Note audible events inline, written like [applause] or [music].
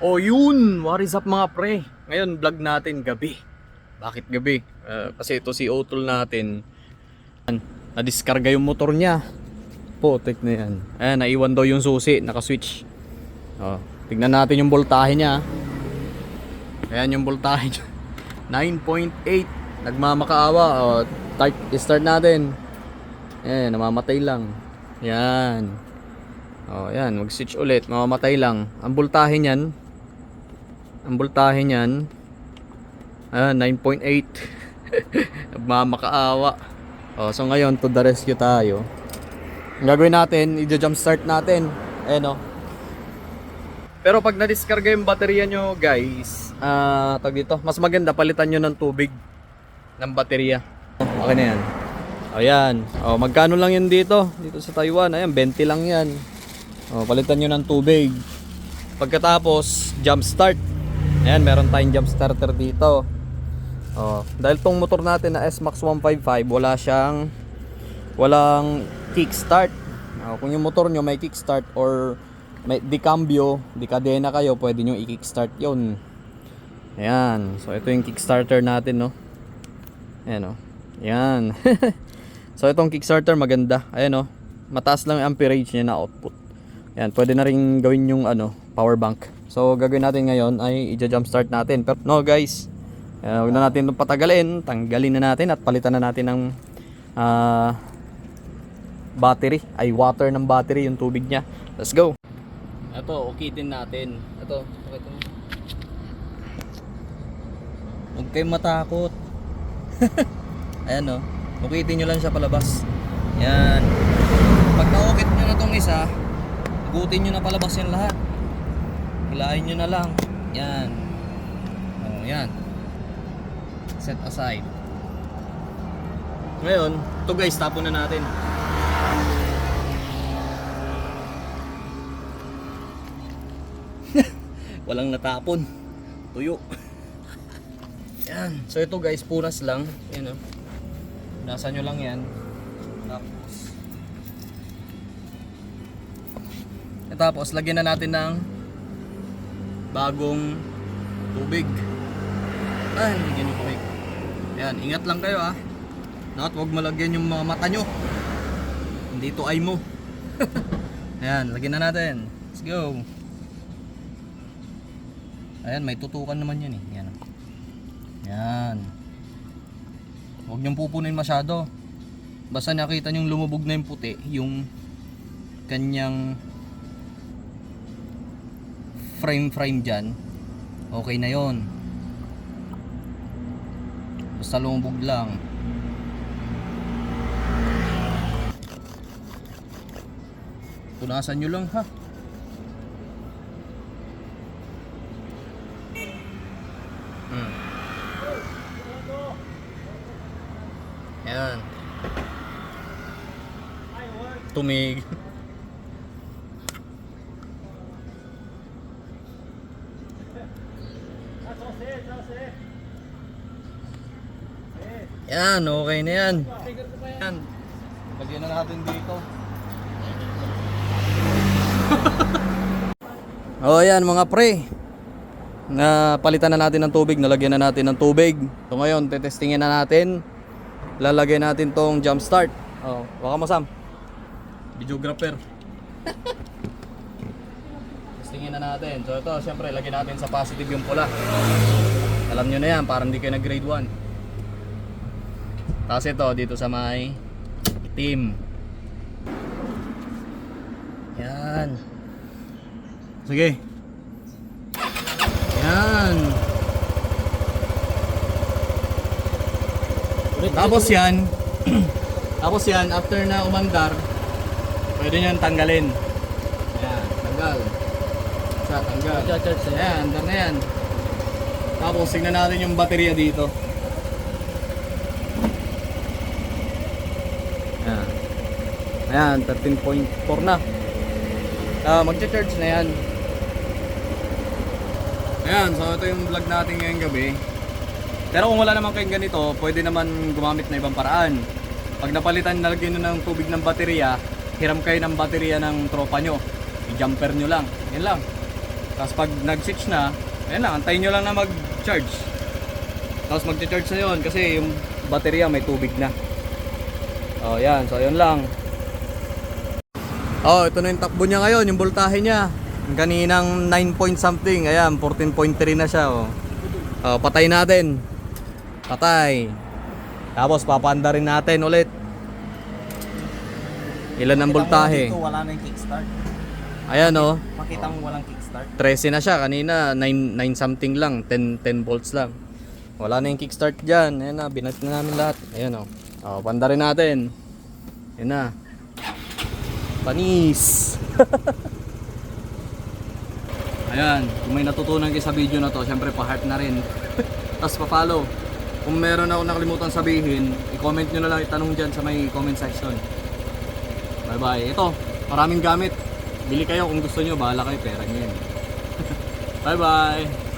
O yun, what is up mga pre? Ngayon vlog natin gabi. Bakit gabi? Eh, kasi ito si Otol natin. Na-discarga yung motor niya. Putik na yan. Ayan, naiwan daw yung susi, naka-switch. Oh, tignan natin yung voltahe niya. Ayan yung voltahe niya. [laughs] 9.8. Nagmamakaawa. Oh, start, start natin. Ayan, namamatay lang. Yan. Oh, yan, mag-switch ulit, mamamatay lang. Ang voltahe niyan, ang voltahe niyan, ah, 9.8. [laughs] Nagmamakaawa. Oh, so ngayon, to the rescue tayo. Ang gagawin natin, i-jump start natin. Ayan oh. Pero pag na-discarga yung baterya nyo, guys, ah, tag dito, mas maganda palitan nyo ng tubig ng baterya. Okay na yan. Ayan. Oh, magkano lang yan dito? Dito sa Taiwan. Ayan, 20 lang yan. Oh, palitan nyo ng tubig. Pagkatapos, jump start. Ayan, meron tayong jump starter dito. Oh, dahil tong motor natin na S-Max 155, wala siyang walang kickstart. Oh, kung yung motor nyo may kickstart or may di cambio, di kadena kayo, pwede nyo i-kickstart 'yon. Ayan. So ito yung kickstarter natin, no. Ayan, oh. Ayan. [laughs] so itong kickstarter maganda. Ayan, oh. Mataas lang yung amperage niya na output. Ayan, pwede na rin gawin yung ano, power bank. So gagawin natin ngayon ay i-jump start natin. Pero no guys, uh, huwag na natin itong patagalin. Tanggalin na natin at palitan na natin ng ah, battery. Ay water ng battery yung tubig niya. Let's go. Ito, ukitin natin. Ito, pakita mo. Huwag kayong matakot. [laughs] Ayan o. Ukitin nyo lang siya palabas. Yan. Pag naukit nyo na tong isa, ugutin nyo na palabas yan lahat. Hilahin nyo na lang. Yan. O, yan. Set aside. Ngayon, ito guys, tapon na natin. [laughs] Walang natapon. Tuyo. Yan. So ito guys, punas lang. Yan o. Nasa nyo lang yan. Tapos. Tapos, lagyan na natin ng bagong tubig. Ay, ng tubig. Yan, ingat lang kayo ah. Dapat huwag malagyan yung mga mata nyo. Hindi ito ay mo. [laughs] Ayan, lagyan na natin. Let's go. Ayan, may tutukan naman yan eh. Yan. Yan. Huwag niyong pupunin masyado. Basta nakita niyong lumubog na yung puti, yung kanyang frame frame dyan, okay na yon. Basta lumubog lang. Punasan nyo lang ha. Hmm. Yan. Tumig. Yan, okay na yan. Yan. Lagyan na natin dito. [laughs] oh, yan mga pre. Na palitan na natin ng tubig, nalagyan na natin ng tubig. So ngayon, tetestingin na natin. Lalagay natin tong jump start. Oh, baka mo Sam. Videographer. [laughs] Testingin na natin. So ito, syempre, lagyan natin sa positive yung pula. Alam nyo na yan, parang hindi kayo nag grade 1. Tapos ito, dito sa may itim. Yan. Sige. Yan. Tapos yan, [clears throat] tapos yan, after na umandar, pwede nyo tanggalin. Ayan, tanggal. Isa, tanggal. Ayan, andar na yan. Tapos, tingnan natin yung baterya dito. Ayan. Ayan, 13.4 na. Ah, magcha-charge na yan. Ayan, so ito yung vlog natin ngayong gabi. Pero kung wala naman kayong ganito, pwede naman gumamit na ibang paraan. Pag napalitan, nalagyan nyo ng tubig ng baterya, hiram kayo ng baterya ng tropa nyo. I-jumper nyo lang. Yan lang. Tapos pag nag-switch na, ayan lang, antayin nyo lang na mag-charge. Tapos mag-charge na yun kasi yung baterya may tubig na. Oh, yan. So, ayun lang. Oh, ito na yung takbo niya ngayon, yung voltahe niya. Kaninang 9 point something, ayan, 14.3 na siya, oh. Oh, patay natin. Patay. Tapos papanda rin natin ulit. Ilan ang voltahe? Dito, wala na yung kickstart. Ayan, oh. Makita mo walang kickstart. 13 na siya kanina 9, 9 something lang 10, 10 volts lang wala na yung kickstart dyan ayan na binat na namin lahat ayan o oh. panda rin natin ayan na panis. [laughs] Ayan kung may natutunan kayo sa video na to syempre pa heart na rin. [laughs] Tapos pa follow kung meron ako nakalimutan sabihin i-comment nyo na lang itanong dyan sa may comment section. Bye bye ito maraming gamit. Bili kayo kung gusto nyo bahala kayo pera nyo yan [laughs] Bye bye.